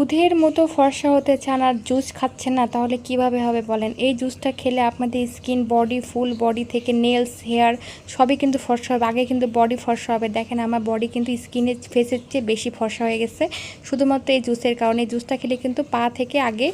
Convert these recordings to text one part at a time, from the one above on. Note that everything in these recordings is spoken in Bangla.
দুধের মতো ফর্সা হতে চান আর জুস খাচ্ছেন না, তাহলে কীভাবে হবে বলেন? এই জুসটা খেলে আপনাদের স্কিন, বডি, ফুল বডি থেকে নেলস হেয়ার সবই কিন্তু ফর্সা হবে। আগে কিন্তু বডি ফর্সা হবে। দেখেন আমার বডি কিন্তু স্কিনের ফেসের চেয়ে বেশি ফর্সা হয়ে গেছে। শুধুমাত্র এই জুসের কারণে। জুসটা খেলে কিন্তু পা থেকে আগে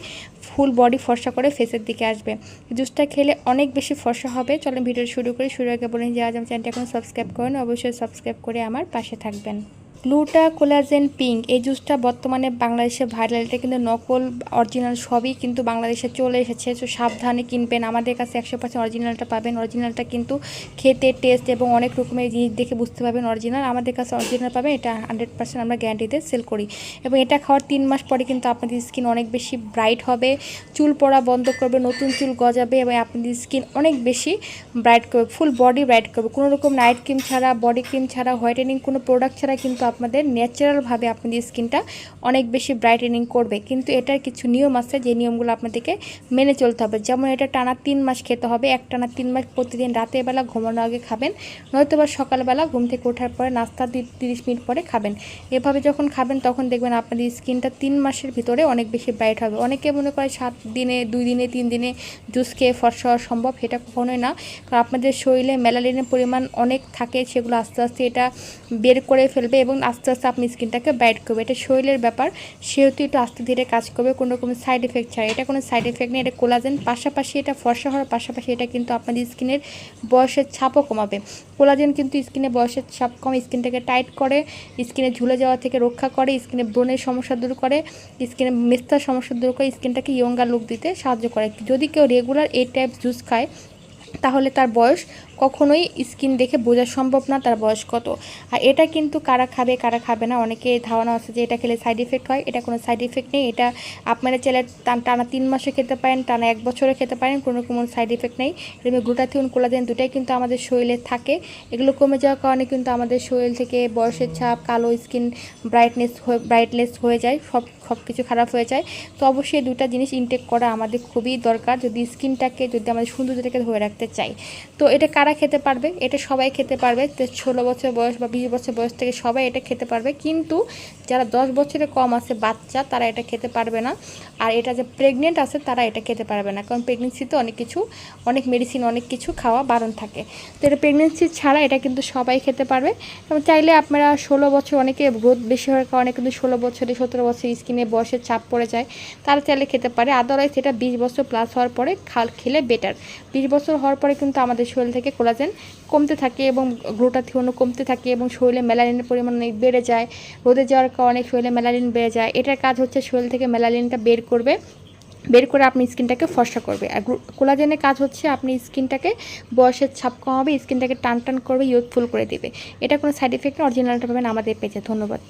ফুল বডি ফর্সা করে ফেসের দিকে আসবে। জুসটা খেলে অনেক বেশি ফর্সা হবে। চলেন ভিডিও শুরু করি। শুরু আগে বলেন যে আজ আমার চ্যানেলটি এখন সাবস্ক্রাইব করেন অবশ্যই সাবস্ক্রাইব করে আমার পাশে থাকবেন। গ্লুটা কোলাজেন পিঙ্ক, এই জুসটা বর্তমানে বাংলাদেশে ভাইরাল এটা কিন্তু নকল অরিজিনাল সবই কিন্তু বাংলাদেশে চলে এসেছে। তো সাবধানে কিনবেন, আমাদের কাছে একশো পার্সেন্ট অরিজিনালটা পাবেন। অরিজিনালটা কিন্তু খেতে টেস্ট এবং অনেক রকমের জিনিস দেখে বুঝতে পারবেন অরিজিনাল আমাদের কাছে অরিজিনাল পাবেন, এটা হান্ড্রেড পার্সেন্ট আমরা গ্যারান্টিতে সেল করি। এবং এটা খাওয়ার তিন মাস পরে কিন্তু আপনাদের স্কিন অনেক বেশি ব্রাইট হবে। চুল পড়া বন্ধ করবে, নতুন চুল গজাবে এবং আপনাদের স্কিন অনেক বেশি ব্রাইট করবে ফুল বডি ব্রাইট করবে। কোনো রকম নাইট ক্রিম ছাড়া বডি ক্রিম ছাড়া হোয়াইটেনিং কোনো প্রোডাক্ট ছাড়া কিন্তু আপনাদের ন্যাচারালভাবে আপনাদের স্কিনটা অনেক বেশি ব্রাইটেনিং করবে। কিন্তু এটার কিছু নিয়ম আছে, যে নিয়মগুলো আপনাদেরকে মেনে চলতে হবে। যেমন এটা টানা তিন মাস খেতে হবে, এক টানা তিন মাস প্রতিদিন রাতের বেলা ঘুমানোর আগে খাবেন নয়তো বা সকালবেলা ঘুম থেকে ওঠার পরে নাস্তা তিরিশ মিনিট পরে খাবেন। এভাবে যখন খাবেন, তখন দেখবেন আপনাদের স্কিনটা তিন মাসের ভিতরে অনেক বেশি ব্রাইট হবে। অনেকে মনে করে সাত দিনে, দুই দিনে, তিন দিনে জুস খেয়ে ফর্সা হওয়া সম্ভব এটা কখনোই না। কারণ আপনাদের শরীরে মেলালিনের পরিমাণ অনেক থাকে, সেগুলো আস্তে আস্তে এটা বের করে ফেলবে এবং আস্তে আস্তে আপনি স্কিনটাকে ব্রাইট করবে। এটা শরীরের ব্যাপার, সেহেতু একটু আস্তে ধীরে কাজ করবে, কোনো রকম সাইড এফেক্ট ছাড়া। এটা কোনো সাইড এফেক্ট নেই, এটা কোলাজেন, পাশাপাশি এটা ফর্সা হওয়ার পাশাপাশি এটা কিন্তু আপনাদের স্কিনের বয়সের ছাপও কমাবে। কোলাজেন কিন্তু স্কিনে বয়সের ছাপ কম, স্কিনটাকে টাইট করে, স্কিনে ঝুলে যাওয়া থেকে রক্ষা করে, স্কিনে ব্রণের সমস্যা দূর করে, স্কিনে মেস্তার সমস্যা দূর করে, স্কিনটাকে ইয়ঙ্গা লুক দিতে সাহায্য করে। যদি কেউ রেগুলার এই টাইপ জুস খায়, তাহলে তার বয়স কখনোই স্কিন দেখে বোঝা সম্ভব না তার বয়স কত। আর এটা কিন্তু কারা খাবে কারা খাবে না, অনেকে ধারণা আছে যে এটা খেলে সাইড এফেক্ট হয়, এটা কোনো সাইড এফেক্ট নেই, এটা আপনারা চাইলে টানা তিন মাসে খেতে পারেন, টানা এক বছরে খেতে পারেন, কোনো কোনো সাইড এফেক্ট নেই। এরকম গ্লুটাথিয়ন কোলাজেন দুটাই কিন্তু আমাদের শরীরে থাকে। এগুলো কমে যাওয়ার কারণে কিন্তু আমাদের শরীর থেকে বয়সের ছাপ, কালো স্কিন ব্রাইটনেস ব্রাইটনেস হয়ে যায়, সব সব কিছু খারাপ হয়ে যায়। তো অবশ্যই দুটা জিনিস ইনটেক করা আমাদের খুবই দরকার। যদি স্কিনটাকে যদি আমাদের সৌন্দর্যটাকে ধরে রাখতে চাই। তো এটা কারা খেতে পারবে? এটা সবাই খেতে পারবে। ষোলো বছর বয়স বা বিশ বছর বয়স থেকে সবাই এটা খেতে পারবে। কিন্তু যারা দশ বছরের কম আছে, বাচ্চা, তারা এটা খেতে পারবে না। আর এটা যে প্রেগনেন্ট আছে, তারা এটা খেতে পারবে না। কারণ প্রেগনেন্সিতে অনেক কিছু, অনেক মেডিসিন অনেক কিছু খাওয়া বারণ থাকে। তো এটা প্রেগনেন্সি ছাড়া এটা কিন্তু সবাই খেতে পারবে। এবং চাইলে আপনারা ষোলো বছর, অনেকে গ্রোথ বেশি হওয়ার কারণে কিন্তু ষোলো বছরে, সতেরো বছর স্কিনে বয়সের চাপ পড়ে যায়। তারা চাইলে খেতে পারে। আদারওয়াইজ এটা বিশ বছর প্লাস হওয়ার পরে খাল খেলে বেটার বিশ বছর হওয়ার পরে কিন্তু আমাদের শরীর থেকে কোলাজেন কমতে থাকে এবং গ্লুটাথিয়নও কমতে থাকে এবং শরীরে মেলালিনের পরিমাণ অনেক বেড়ে যায়। রোদে যাওয়ার কারণে শরীরে মেলালিন বেড়ে যায়। এটার কাজ হচ্ছে শরীর থেকে মেলালিনটা বের করবে, বের করে আপনি স্কিনটাকে ফর্সা করবে। আর কোলাজেনের কাজ হচ্ছে আপনি স্কিনটাকে বয়সের ছাপ কমাবে, স্কিনটাকে টান টান করবে ইউথফুল করে দেবে। এটা কোনো সাইড এফেক্ট অরিজিনালটা পাবেন আমাদের পেজে ধন্যবাদ।